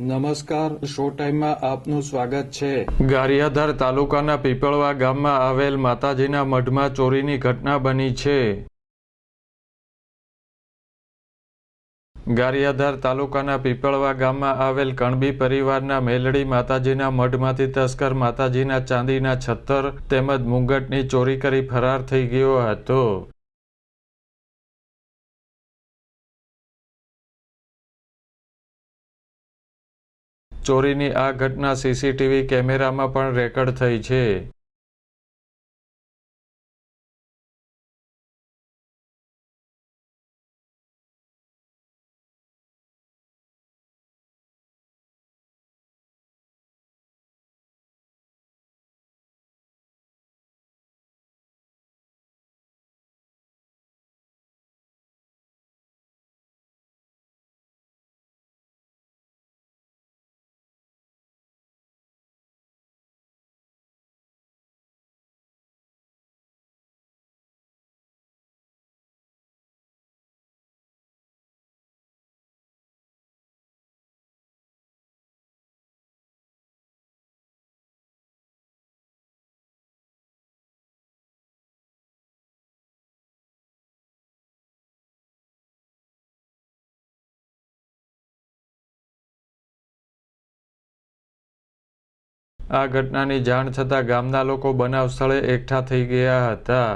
નમસ્કાર શો ટાઈમમાં આપનું સ્વાગત છે. ગારિયાધાર તાલુકાના પીપળવા ગામમાં આવેલ માતાજીના મઢમાં ચોરીની ઘટના બની છે. ગારિયાધાર તાલુકાના પીપળવા ગામમાં આવેલ કણબી પરિવારના મેલડી માતાજીના મઢમાંથી તસ્કર માતાજીના ચાંદીના છત્તર તેમજ મુંગટની ચોરી કરી ફરાર થઈ ગયો હતો. ચોરીની આ ઘટના સીસીટીવી કેમેરામાં પણ રેકર્ડ થઈ છે. આ ઘટનાની જાણ થતાં ગામના લોકો બનાવ સ્થળે એકઠા થઈ ગયા હતા.